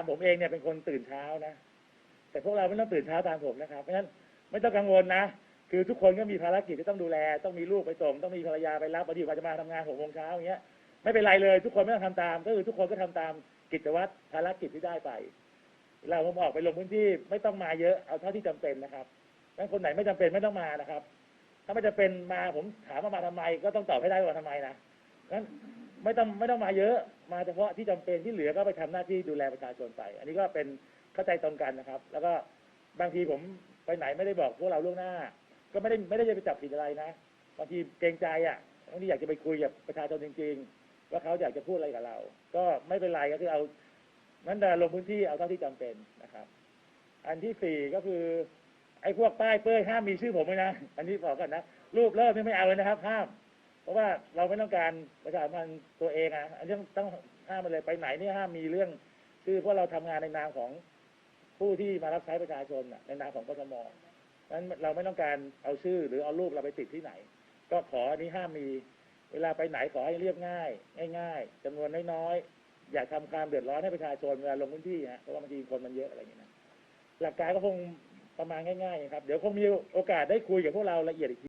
ามผมเองเนี่ยเป็นคนตื่นเช้านะ แต่พวกเราไม่ต้องตื่นเช้าตามผมนะครับเพราะฉะนั้นไม่ต้องกังวลนะ คือทุกคนก็มีภารกิจที่ต้องดูแล ต้องมีลูกไปส่ง ต้องมีภรรยาไปรับบางทีกว่าจะมาทำงานหกโมงเช้าอย่างเงี้ย ไม่เป็นไรเลย ทุกคนไม่ต้องทำตาม ก็คือทุกคนก็ทำตามกิจวัตรภารกิจที่ได้ไป เราผมออกไปลงพื้นที่ไม่ต้องมาเยอะ เอาเท่าที่จำเป็นนะครับงั้นคนไหนไม่จำเป็นไม่ต้องมานะครับ ถ้าไม่จำเป็นมาผมถามว่ามาทำไม ก็ต้องตอบให้ได้ว่าทำไมนะงั้น ไม่ต้องไม่ต้องมาเยอะมาเฉพาะที่จำเป็นที่เหลือก็ไปทำหน้าที่ดูแลประชาชนไป อันนี้ก็เป็นเข้าใจตรงกันนะครับ แล้วก็บางทีผมไปไหนไม่ได้บอกพวกเราล่วงหน้า ก็ไม่ได้ไม่ได้จะไปจับผิดอะไรนะบางทีเกรงใจอะบางทีอยากจะไปคุยกับประชาชนจริง ๆ ว่าเขาอยากจะพูดอะไรกับเรา ก็ไม่เป็นไรก็คือเอานั้นแต่ลงพื้นที่เอาเท่าที่จำเป็นนะครับ อันที่สี่ก็คือ ไอ้พวกป้ายเป้ยห้ามมีชื่อผมเลยนะ อันนี้บอกก่อนนะรูปเริ่มนี่ไม่เอาเลยนะครับห้าม ราะว่าเราไม่ต้องการประชาสัมพันธ์ตัวเองอะอันนี้ต้องต้องห้ามมาเลยไปไหนนี่ห้ามมีเรื่องชื่อเพราะเราทำงานในนามของผู้ที่มารับใช้ประชาชนน่ะในนามของกทมนั้นเราไม่ต้องการเอาชื่อหรือเอารูปเราไปติดที่ไหน ก็ขออันนี้ห้ามมี เวลาไปไหนขอให้เรียบง่าย ง่าย ๆจำนวนน้อยๆอยากทำความเดือดร้อนให้ประชาชนเวลาลงพื้นที่ฮะเพราะว่าบางทีคนมันเยอะอะไรอย่างเงี้ยนะหลักการก็คงประมาณง่ายๆครับ เดี๋ยวคงมีโอกาสได้คุยกับพวกเราละเอียดอีกที